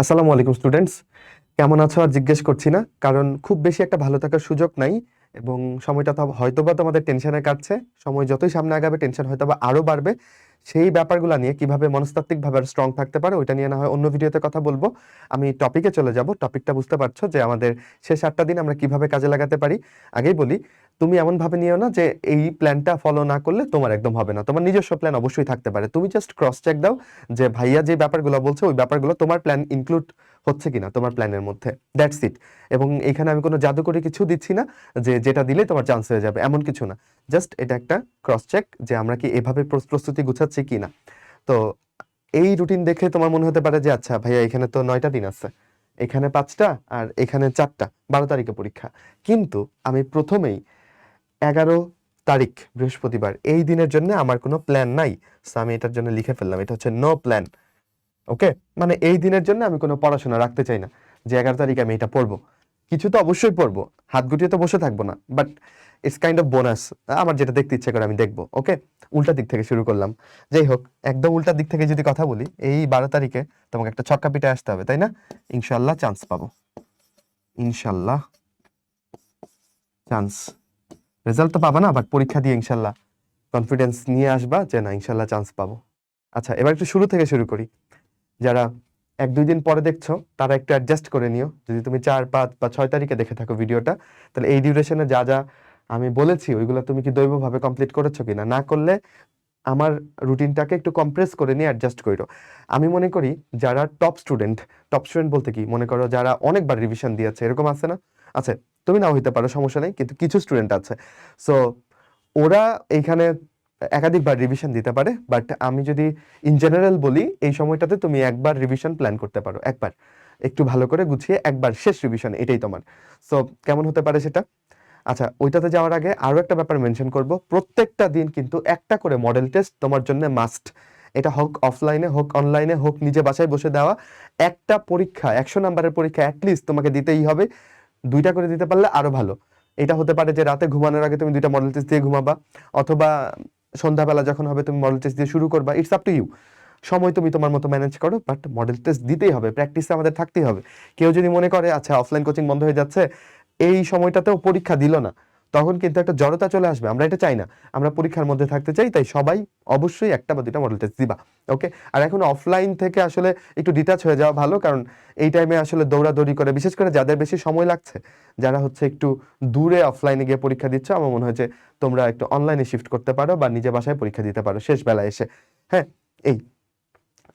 আসসালামু আলাইকুম স্টুডেন্টস। কেমন আছো আর জিজ্ঞেস করছি না, কারণ খুব বেশি একটা ভালো থাকার সুযোগ নাই এবং সময়টা তো হয়তোবা তোমাদের টেনশনে কাটছে। সময় যতই সামনে আগাবে, টেনশন হয়তোবা আরও বাড়বে। সেই ব্যাপারগুলো নিয়ে কীভাবে মনস্তাত্ত্বিকভাবে স্ট্রং থাকতে পারে, ওইটা নিয়ে না হয় অন্য ভিডিওতে কথা বলব। আমি টপিকে চলে যাব টপিকটা বুঝতে পারছ যে আমাদের শেষ আটটা দিন আমরা কীভাবে কাজে লাগাতে পারি। আগেই বলি তুমি এমন ভাবে নিও না যে এই প্ল্যানটা ফলো না করলে তোমার একদম হবে না। তোমার নিজস্ব প্ল্যান অবশ্যই থাকতে পারে। তুমি জাস্ট ক্রস চেক দাও যে ভাইয়া যে ব্যাপারগুলো বলছে, ওই ব্যাপারগুলো তোমার প্ল্যান ইনক্লুড হচ্ছে কিনা তোমার প্ল্যানের মধ্যে। দ্যাটস ইট এবং এখানে আমি কোনো জাদুকরি কিছু দিচ্ছি না যে যেটা দিলে তোমার চান্স হয়ে যাবে, এমন কিছু না। জাস্ট এটা একটা ক্রস চেক যে আমরা কি এভাবে প্রস- প্রস্তুতি গুছাচ্ছি কিনা। তো এই রুটিন দেখে তোমার মনে হতে পারে যে আচ্ছা ভাইয়া, এখানে তো নয়টা দিন আছে। এখানে পাঁচটা আর এখানে চারটা, বারো তারিখে পরীক্ষা। কিন্তু আমি প্রথমেই এগারো তারিখ, বৃহস্পতিবার। এই দিনের জন্য আমার কোনো প্ল্যান নাই। আমি এটার জন্য লিখে ফেললাম। এটা হচ্ছে নো প্ল্যান ওকে মানে এই দিনের জন্য আমি কোনো পড়াশোনা রাখতে চাই না। যে এগারো তারিখে আমি এটা পড়ব। কিছু তো অবশ্যই পড়ব। হাত গুটিয়ে তো বসে থাকব না। But it's kind of bonus আমার যেটা দেখতে ইচ্ছে করে আমি দেখব। ওকে উল্টা দিক থেকে শুরু করলাম। যাই হোক, একদম উল্টা দিক থেকে যদি কথা বলি, এই বারো তারিখে তোমাকে একটা ছক্কা পিঠে আসতে হবে, তাই না? ইনশাল্লাহ চান্স পাবো। ইনশাল্লাহ চান্স রেজাল্ট তো পাবা না বাট পরীক্ষা দিয়ে ইনশাল্লাহ কনফিডেন্স নিয়ে আসবা যে না, ইনশাল্লাহ চান্স পাবো। আচ্ছা এবার একটু শুরু থেকে শুরু করি। যারা এক দুই দিন পরে দেখছ, তারা একটু অ্যাডজাস্ট করে নিও। যদি তুমি চার, পাঁচ বা ছয় তারিখে দেখে থাকো ভিডিওটা তাহলে এই ডিউরেশনে যা যা আমি বলেছি, ওইগুলো তুমি কি দৈবভাবে কমপ্লিট করেছ কিনা? না করলে আমার রুটিনটাকে একটু কম্প্রেস করে নিয়ে অ্যাডজাস্ট করো আমি মনে করি যারা টপ স্টুডেন্ট টপ স্টুডেন্ট বলতে কি? মনে করো যারা অনেকবার রিভিশন দিয়েছে, এরকম আছে না? আছে তুমি নাও হইতে পারো, সমস্যা নেই, কিন্তু কিছু স্টুডেন্ট আছে। সো ওরা এইখানে একাধিকবার রিভিশন দিতে পারে বাট আমি যদি ইন জেনারেল বলি, এই সময়টাতে তুমি একবার রিভিশন প্ল্যান করতে পারো, একবার। একটু ভালো করে গুছিয়ে একবার শেষ রিভিশন এটাই তোমার। সো কেমন হতে পারে সেটা? আচ্ছা ওইটাতে যাওয়ার আগে আরও একটা ব্যাপার মেনশন করব। প্রত্যেকটা দিন কিন্তু একটা করে মডেল টেস্ট তোমার জন্য মাস্ট এটা হোক অফলাইনে হোক অনলাইনে হোক নিজে বাসায় বসে দেওয়া। একটা পরীক্ষা, একশো নাম্বারের পরীক্ষা অ্যাটলিস্ট তোমাকে দিতেই হবে। দুইটা করে দিতে পারলে আরও ভালো। এটা হতে পারে যে রাতে ঘুমানোর আগে তুমি দুইটা মডেল টেস্ট দিয়ে ঘুমাবা, অথবা সন্ধ্যাবেলা যখন হবে তুমি মডেল টেস্ট দিয়ে শুরু করবা। ইটস আপ টু ইউ সময় তুমি তোমার মতো ম্যানেজ করো বাট মডেল টেস্ট দিতেই হবে প্র্যাকটিসে আমাদের থাকতেই হবে। কেউ যদি মনে করে আচ্ছা অফলাইন কোচিং বন্ধ হয়ে যাচ্ছে এই সময়টাতেও পরীক্ষা দিল না। তখন কিন্তু একটা জড়তা চলে আসবে, আমরা এটা চাই না। আমরা পরীক্ষার মধ্যে থাকতে চাই, তাই সবাই অবশ্যই একটা বা দুটা মডেল টেস্ট দিবা ওকে আর এখন অফলাইন থেকে আসলে একটু ডিটাচ হয়ে যাওয়া ভালো, কারণ এই টাইমে আসলে দৌড়াদৌড়ি করে, বিশেষ করে যাদের বেশি সময় লাগছে, যারা হচ্ছে একটু দূরে অফলাইনে গিয়ে পরীক্ষা দিচ্ছ, আমার মনে হয় যে তোমরা একটু অনলাইনে শিফট করতে পারো বা নিজে বাসায় পরীক্ষা দিতে পারো শেষ বেলায় এসে হ্যাঁ? এই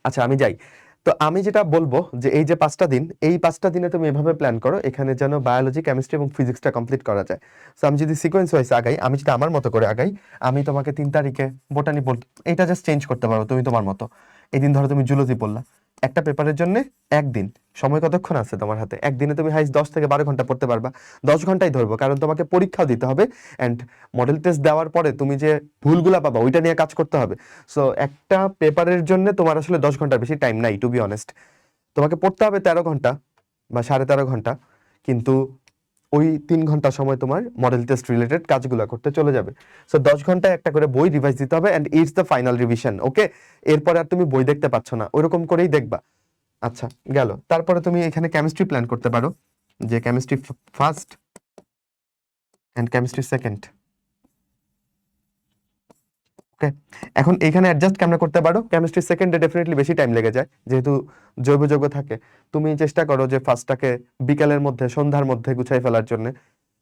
আচ্ছা আমি যাই। তো আমি যেটা বলব যে এই যে পাঁচটা দিন, এই পাঁচটা দিনে তুমি এভাবে প্ল্যান করো, এখানে যেন বায়োলজি কেমিস্ট্রি এবং ফিজিক্সটা কমপ্লিট করা যায়। সো আমি যদি সিকোয়েন্স ওয়াইজ আগাই, আমি যদি আমার মতো করে আগাই, আমি তোমাকে তিন তারিখে বোটানি বল, এটা জাস্ট চেঞ্জ করতে পারো তুমি তোমার মতো। এই দিন ধরো তুমি জুলজি পড়লা একটা পেপারের জন্য একদিন। সময় কতক্ষণ আছে তোমার হাতে? একদিনে তুমি হাইস দশ থেকে বারো ঘণ্টা পড়তে পারবা। দশ ঘন্টাই ধরবো, কারণ তোমাকে পরীক্ষাও দিতে হবে অ্যান্ড মডেল টেস্ট দেওয়ার পরে তুমি যে ভুলগুলো পাবা, ওইটা নিয়ে কাজ করতে হবে। সো একটা পেপারের জন্য তোমার আসলে দশ ঘণ্টার বেশি টাইম নাই টু বি অনেস্ট তোমাকে পড়তে হবে তেরো ঘণ্টা বা সাড়ে তেরো ঘণ্টা, কিন্তু ওই তিন ঘণ্টা সময় তোমার মডেল টেস্ট রিলেটেড কাজগুলো করতে চলে যাবে। সো দশ ঘন্টায় একটা করে বই রিভাইজ দিতে হবে and it's the final revision okay এরপরে আর তুমি বই দেখতে পাচ্ছ না, ওইরকম করেই দেখবা। আচ্ছা গেল। তারপরে তুমি এখানে কেমিস্ট্রি প্ল্যান করতে পারো, যে chemistry first and chemistry second okay এখন এখানে অ্যাডজাস্ট কেমন করতে পারো? কেমিস্ট্রি সেকেন্ডে ডেফিনেটলি বেশি টাইম লেগে যায়, যেহেতু জৈব যৌগ থাকে। তুমি চেষ্টা করো যে ফার্স্টটাকে বিকালের মধ্যে, সন্ধ্যার মধ্যে গুছাই ফেলার জন্য,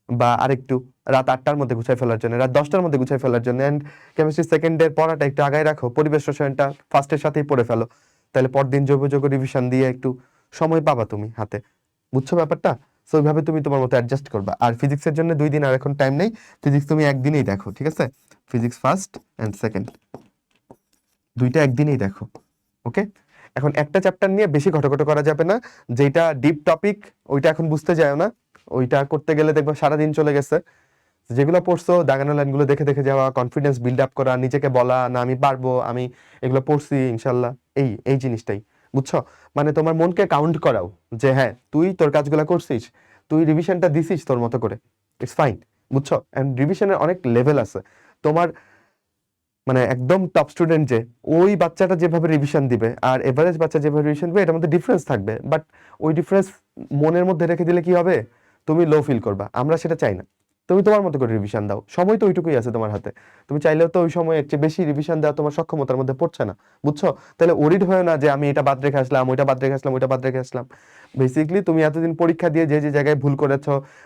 বা আরেকটু রাত আটটার মধ্যে গুছাই ফেলার জন্য, রাত দশটার মধ্যে গুছাই ফেলার জন্য। অ্যান্ড কেমিস্ট্রি সেকেন্ডের পড়াটা একটু আগায় রাখো, পরিবেশ রসায়নটা ফার্স্টের সাথেই পড়ে ফেলো। তাহলে পরদিন জৈব যৌগ রিভিশন দিয়ে একটু সময় পাবা তুমি হাতে। বুঝছ ব্যাপারটা? সো ওইভাবে তুমি তোমার মতো অ্যাডজাস্ট করবা। আর ফিজিক্সের জন্য দুই দিন আর এখন টাইম নেই। ফিজিক্স তুমি একদিনেই দেখো, ঠিক আছে? ফিজিক্স ফার্স্ট অ্যান্ড সেকেন্ড দুইটা একদিনেই দেখো ওকে এখন একটা চ্যাপ্টার নিয়ে বেশি ঘটঘট করা যাবে না। যেটা ডিপ টপিক ওইটা এখন বুঝতে যায় না। ওইটা করতে গেলে দেখব সারাদিন চলে গেছে। যেগুলো পড়ছো, দাগানো লাইনগুলো দেখে দেখে যাওয়া কনফিডেন্স বিল্ড আপ করা, নিজেকে বলা, না আমি পারব, আমি এগুলো পড়ছি, ইনশাল্লাহ। এই এই জিনিসটাই। বুঝছ? মানে তোমার মনকে কাউন্ট করাও যে হ্যাঁ তুই তোর কাজগুলো করছিস, তুই রিভিশনটা দিছিস তোর মতো করে। ইটস ফাইন বুঝছ? অ্যান্ড রিভিশনের অনেক লেভেল আছে। তোমার মানে একদম টপ স্টুডেন্ট যে, ওই বাচ্চাটা যেভাবে রিভিশন দিবে আর এভারেজ বাচ্চা যেভাবে রিভিশন দিবে, এটার মধ্যে ডিফারেন্স থাকবে। বাট ওই ডিফারেন্স মনের মধ্যে রেখে দিলে কি হবে? তুমি লো ফিল করবা। আমরা সেটা চাই না। তুমি তোমার মতো করে রিভিশন দাও। সময় তো ওইটুকুই আছে তোমার হাতে। তুমি চাইলেও তো ওই সময় চেয়ে বেশি রিভিশন দেওয়া তোমার সক্ষমতার মধ্যে পড়ছে না, বুঝছ? তাহলে ওরিড হয় না যে আমি এটা বাদ রেখে আসলাম, ওইটা বাদ রেখে আসলাম, ওইটা বাদ রেখে আসলাম। বেসিক্যালি তুমি এতদিন পরীক্ষা দিয়ে যে যে জায়গায় ভুল করেছ,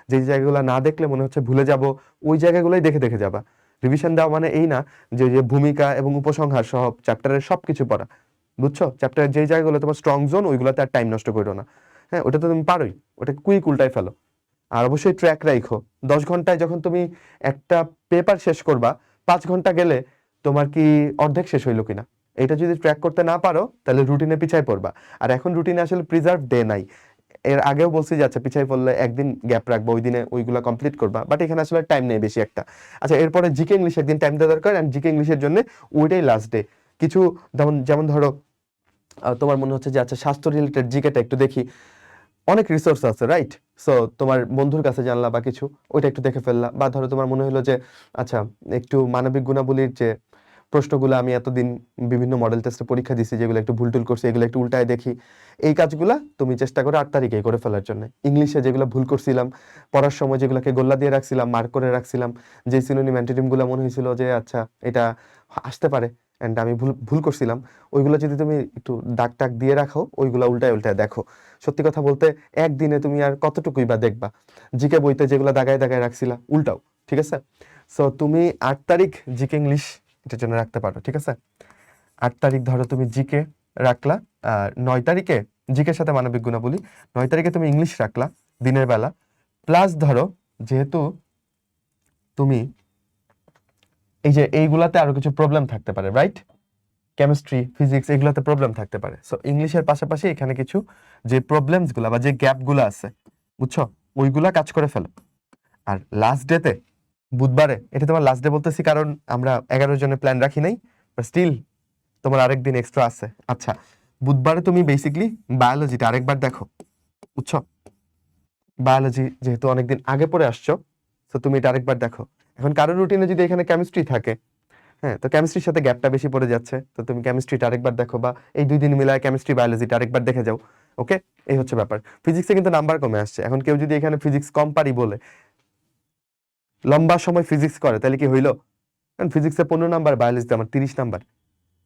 যে যে জায়গাগুলো না দেখলে মনে হচ্ছে ভুলে যাব, ওই জায়গাগুলোই দেখে দেখে যাবা। রিভিশন দেওয়া মানে এই না যে যে ভূমিকা এবং উপসংহার সহ চ্যাপ্টারের সব কিছু পড়া, বুঝছ? চ্যাপ্টারের যে জায়গাগুলো তোমার স্ট্রং জোন ওইগুলোতে আর টাইম নষ্ট করো না। হ্যাঁ ওটা তো তুমি পারোই ওটা কুইক উল্টাই ফেলো। আর অবশ্যই ট্র্যাক রাখো দশ ঘন্টায় যখন তুমি একটা পেপার শেষ করবা, পাঁচ ঘণ্টা গেলে তোমার কি অর্ধেক শেষ হইল কিনা? এটা যদি ট্র্যাক করতে না পারো, তাহলে রুটিনে পিছাই পড়বা। আর এখন রুটিনে আসলে প্রিজার্ভ ডে নাই। এর আগেও বলছি যে আচ্ছা পিছাই পড়লে একদিন গ্যাপ রাখব, ওই দিনে ওইগুলো কমপ্লিট করবা। বাট এখানে আসলে টাইম নেই বেশি একটা। আচ্ছা এরপরে জিকে ইংলিশ একদিন টাইম দেওয়া দরকার অ্যান্ড জিকে ইংলিশের জন্য ওইটাই লাস্ট ডে কিছু, যেমন যেমন ধরো তোমার মনে হচ্ছে যে আচ্ছা স্বাস্থ্য রিলেটেড জিকেটা একটু দেখি। অনেক রিসোর্স আছে রাইট সো তোমার বন্ধুর কাছে জানলা বা কিছু, ওইটা একটু দেখে ফেললা বা ধরো তোমার মনে হলো যে আচ্ছা একটু মানবিক গুণাবলীর যে প্রশ্নগুলো আমি এতদিন বিভিন্ন মডেল টেস্টে পরীক্ষা দিছি, যেগুলো একটু ভুল টুল করছি, এগুলো একটু উল্টায় দেখি, এই কাজগুলা তুমি চেষ্টা করো আট তারিখে করে ফেলার জন্য। ইংলিশে যেগুলো ভুল করছিলাম, পড়ার সময় যেগুলোকে গোল্লা দিয়ে রাখছিলাম মার্ক করে রাখছিলাম, যে সিনোনিম অ্যান্টিনিমগুলো মনে হয়েছিল যে আচ্ছা এটা আসতে পারে। অ্যান্ড আমি ভুল ভুল করছিলাম। ওইগুলো যদি তুমি একটু দাগ টাগ দিয়ে রাখো, ওইগুলো উল্টায় উল্টায় দেখো। সত্যি কথা বলতে, একদিনে তুমি আর কতটুকুই বা দেখবা? জিকে বইতে যেগুলো দাগায় দাগায় রাখছিলা, উল্টাও, ঠিক আছে? সো তুমি আট তারিখ জিকে ইংলিশ এটার জন্য রাখতে পারো, ঠিক আছে? আট তারিখ ধরো তুমি জিকে রাখলা, আর নয় তারিখে জিকের সাথে মানবিক গুণাবলী, নয় তারিখে তুমি ইংলিশ রাখলা দিনের বেলা। প্লাস ধরো, যেহেতু তুমি এই যে এইগুলাতে আরও কিছু প্রবলেম থাকতে পারে রাইট কেমিস্ট্রি ফিজিক্স এগুলোতে প্রবলেম থাকতে পারে। সো ইংলিশের পাশাপাশি এখানে কিছু যে প্রবলেমসগুলা বা যে গ্যাপগুলো আছে, বুঝছ? ওইগুলা কাজ করে ফেলো। আর লাস্ট ডেতে বুধবারে, এটা তোমার লাস্ট ডে বলতেছি কারণ আমরা এগারো জনের প্ল্যান রাখি নাই স্টিল তোমার আরেক দিন এক্সট্রা আছে। আচ্ছা বুধবারে তুমি বেসিকলি বায়োলজিটা আরেকবার দেখো, বুঝছ? বায়োলজি যেহেতু অনেকদিন আগে পরে আসছো তো তুমি এটা আরেকবার দেখো। এখন কারোর রুটিনে যদি এখানে কেমিস্ট্রি থাকে হ্যাঁ তো কেমিস্ট্রির সাথে গ্যাপটা বেশি পড়ে যাচ্ছে, তো তুমি কেমিস্ট্রিটা আরেকবার দেখো বা এই দুই দিন মিলায় কেমিস্ট্রি বায়োলজিটা আরেকবার দেখে যাও ওকে এই হচ্ছে ব্যাপার। ফিজিক্সে কিন্তু নাম্বার কমে আসছে। এখন কেউ যদি এখানে ফিজিক্স কম পারি বলে, লম্বা সময় ফিজিক্স করে, তাহলে কি হইল? কারণ ফিজিক্সে পনেরো নাম্বার বায়োলজিতে আমার তিরিশ নাম্বার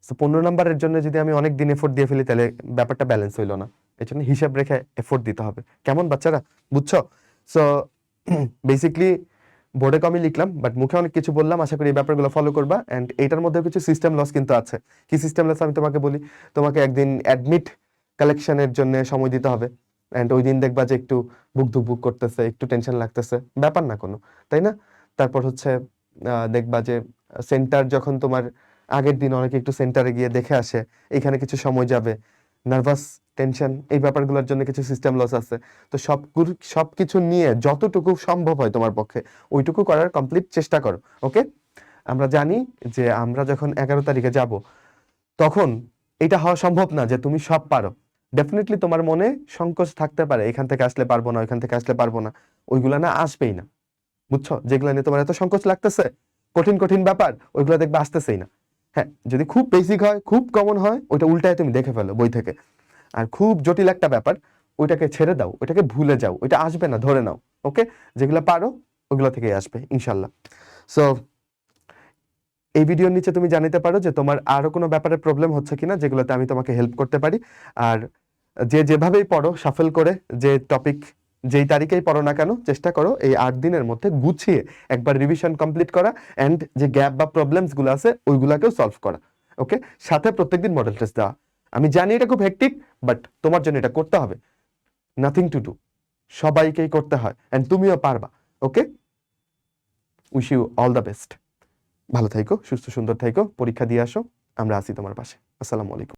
তো পনেরো নাম্বারের জন্য যদি আমি অনেক দিন এফোর্ট দিয়ে ফেলি, তাহলে ব্যাপারটা ব্যালেন্স হইল না। এই জন্য হিসাব রেখে এফোর্ট দিতে হবে। কেমন বাচ্চারা? বুঝছ? সো বেসিকলি বোর্ডে কমই লিখলাম বাট মুখে অনেক কিছু বললাম, আশা করি এই ব্যাপারগুলো ফলো করবা অ্যান্ড এইটার মধ্যে কিছু সিস্টেম লস কিন্তু আছে। কি সিস্টেম লস আমি তোমাকে বলি, তোমাকে একদিন অ্যাডমিট কালেকশনের জন্য সময় দিতে হবে অ্যান্ড ওই দিন দেখবা যে একটু বুক ধুক বুক করতেছে, একটু টেনশন লাগতেছে, ব্যাপার না কোনো, তাই না? তারপর হচ্ছে দেখবা যে সেন্টার যখন তোমার আগের দিন অনেকে একটু সেন্টারে গিয়ে দেখে আসে, এখানে কিছু সময় যাবে নার্ভাস টেনশন এই ব্যাপারগুলোর জন্য কিছু সিস্টেম লস আছে। তো সব সব কিছু নিয়ে যতটুকু সম্ভব হয় তোমার পক্ষে, ওইটুকু করার কমপ্লিট চেষ্টা করো ওকে আমরা জানি যে আমরা যখন এগারো তারিখে যাব, তখন এটা হওয়া সম্ভব না যে তুমি সব পারো। ডেফিনেটলি তোমার মনে সংকোচ থাকতে পারে, এখান থেকে আসলে পারব না, ওইখান থেকে আসলে পারব না, ওইগুলা না আসবেই না। বুঝছ? যেগুলো নিয়ে তোমার এত সংকোচ লাগতেছে, কঠিন কঠিন ব্যাপার, ওইগুলো দেখবে আসতেছেই না। হ্যাঁ যদি খুব বেসিক হয়, খুব কমন হয়, ওইটা উল্টায় তুমি দেখে ফেলো বই থেকে। আর খুব জটিল একটা ব্যাপার, ওইটাকে ছেড়ে দাও, ওইটাকে ভুলে যাও, ওইটা আসবে না, ধরে নাও, ওকে? যেগুলো পারো, ওইগুলো থেকেই আসবে ইনশাল্লাহ সো এই ভিডিওর নিচে তুমি জানাতে পারো যে তোমার আরও কোনো ব্যাপারে প্রবলেম হচ্ছে কিনা, যেগুলোতে আমি তোমাকে হেল্প করতে পারি। আর যে যেভাবেই পড়ো সাফল করে, যে টপিক যেই তারিখেই পড়ো না কেন, চেষ্টা করো এই আট দিনের মধ্যে গুছিয়ে একবার রিভিশন কমপ্লিট করা অ্যান্ড যে গ্যাপ বা প্রবলেমসগুলো আছে, ওইগুলোকেও সলভ করা, ওকে? সাথে প্রত্যেকদিন মডেল টেস্ট দেওয়া। আমি জানি এটা খুব হেক্টিক বাট তোমার জন্য এটা করতে হবে। নাথিং টু ডু সবাইকেই করতে হয় অ্যান্ড তুমিও পারবা okay wish you all the best ভালো থাইকো সুস্থ সুন্দর থাইকো পরীক্ষা দিয়ে আসো, আমরা আছি তোমার পাশে। আসসালামু আলাইকুম।